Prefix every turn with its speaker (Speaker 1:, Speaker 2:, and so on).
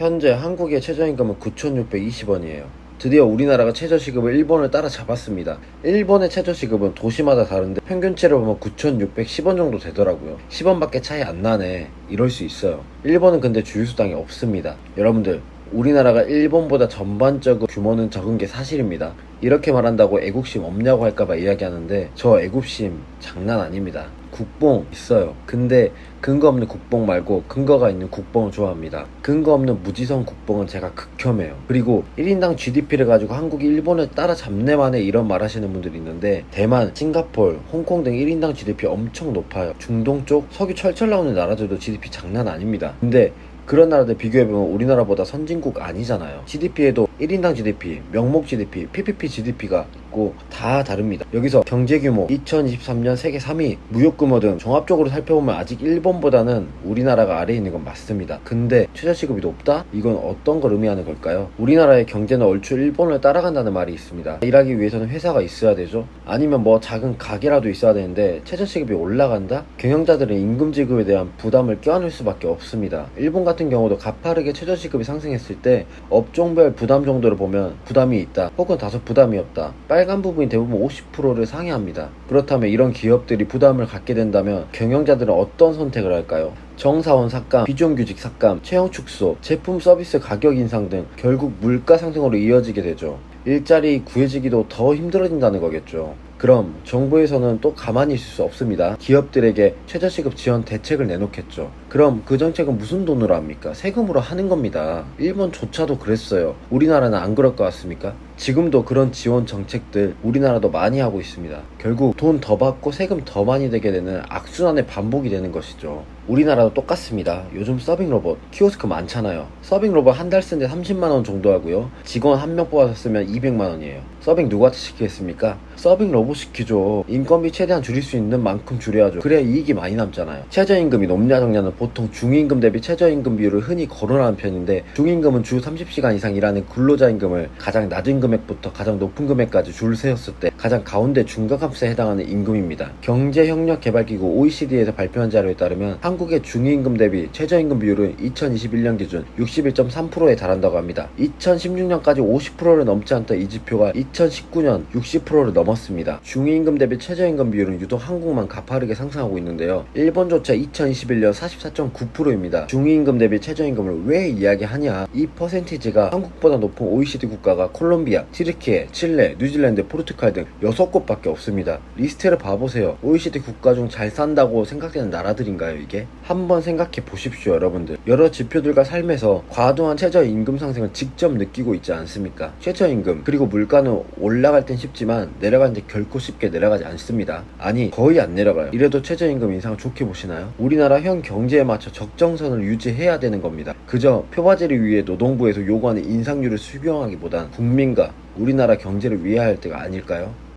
Speaker 1: 현재 한국의 최저임금은 9,620원이에요. 드디어 우리나라가 최저시급을 일본을 따라잡았습니다. 일본의 최저시급은 도시마다 다른데 평균치를 보면 9,610원 정도 되더라고요. 10원밖에 차이 안 나네. 이럴 수 있어요. 일본은 근데 주유수당이 없습니다. 여러분들, 우리나라가 일본보다 전반적으로 규모는 적은 게 사실입니다. 이렇게 말한다고 애국심 없냐고 할까봐 이야기하는데 저 애국심 장난 아닙니다. 국뽕 있어요. 근데 근거 없는 국뽕 말고 근거가 있는 국뽕을 좋아합니다. 근거 없는 무지성 국뽕은 제가 극혐해요. 그리고 1인당 GDP를 가지고 한국이 일본을 따라잡네만에 이런 말 하시는 분들이 있는데 대만, 싱가폴, 홍콩 등 1인당 GDP 엄청 높아요. 중동 쪽 석유 철철 나오는 나라들도 GDP 장난 아닙니다. 근데 그런 나라들 비교해보면 우리나라보다 선진국 아니잖아요. GDP에도 1인당 GDP, 명목 GDP, PPP GDP가 있고 다 다릅니다. 여기서 경제 규모 2023년 세계 3위, 무역 규모 등 종합적으로 살펴보면 아직 일본보다는 우리나라가 아래에 있는 건 맞습니다. 근데 최저 시급이 높다? 이건 어떤 걸 의미하는 걸까요? 우리나라의 경제는 얼추 일본을 따라간다는 말이 있습니다. 일하기 위해서는 회사가 있어야 되죠. 아니면 뭐 작은 가게라도 있어야 되는데 최저 시급이 올라간다? 경영자들은 임금 지급에 대한 부담을 껴안을 수밖에 없습니다. 일본 같은 경우도 가파르게 최저 시급이 상승했을 때 업종별 부담 정도를 보면 부담이 있다 혹은 다소 부담이 없다 빨간 부분이 대부분 50%를 상회합니다 그렇다면 이런 기업들이 부담을 갖게 된다면 경영자들은 어떤 선택을 할까요? 정사원 삭감, 비정규직 삭감, 채용 축소, 제품 서비스 가격 인상 등 결국 물가 상승으로 이어지게 되죠. 일자리 구해지기도 더 힘들어진다는 거겠죠. 그럼 정부에서는 또 가만히 있을 수 없습니다. 기업들에게 최저시급 지원 대책을 내놓겠죠. 그럼 그 정책은 무슨 돈으로 합니까? 세금으로 하는 겁니다. 일본조차도 그랬어요. 우리나라는 안 그럴 것 같습니까? 지금도 그런 지원 정책들 우리나라도 많이 하고 있습니다. 결국 돈 더 받고 세금 더 많이 내게 되는 악순환의 반복이 되는 것이죠. 우리나라도 똑같습니다. 요즘 서빙 로봇 키오스크 많잖아요. 서빙 로봇 한 달 쓰는데 30만 원 정도 하고요. 직원 한 명 뽑아서 쓰면 200만 원이에요. 서빙 누구한테 시키겠습니까? 서빙 로봇 시키죠. 인건비 최대한 줄일 수 있는 만큼 줄여야죠. 그래야 이익이 많이 남잖아요. 최저임금이 높냐 적냐는 보통 중임금 대비 최저임금 비율을 흔히 거론하는 편인데 중임금은 주 30시간 이상 일하는 근로자임금을 가장 낮은 금액부터 가장 높은 금액까지 줄 세웠을 때 가장 가운데 중간값에 해당하는 임금입니다. 경제협력개발기구 OECD에서 발표한 자료에 따르면 한국 의 중위임금 대비 최저임금 비율은 2021년 기준 61.3%에 달한다고 합니다. 2016년까지 50%를 넘지 않던 이 지표가 2019년 60%를 넘었습니다. 중위임금 대비 최저임금 비율은 유독 한국만 가파르게 상승하고 있는데요. 일본조차 2021년 44.9%입니다. 중위임금 대비 최저임금을 왜 이야기하냐? 이 퍼센티지가 한국보다 높은 OECD 국가가 콜롬비아, 튀르키예, 칠레, 뉴질랜드, 포르투갈 등 6곳밖에 없습니다. 리스트를 봐보세요. OECD 국가 중 잘 산다고 생각되는 나라들인가요, 이게? 한번 생각해 보십시오, 여러분들. 여러 지표들과 삶에서 과도한 최저임금 상승을 직접 느끼고 있지 않습니까? 최저임금, 그리고 물가는 올라갈 땐 쉽지만 내려가는 데 결코 쉽게 내려가지 않습니다. 아니, 거의 안 내려가요. 이래도 최저임금 인상을 좋게 보시나요? 우리나라 현 경제에 맞춰 적정선을 유지해야 되는 겁니다. 그저 표바지를 위해 노동부에서 요구하는 인상률을 수용하기보단 국민과 우리나라 경제를 위해야 할 때가 아닐까요?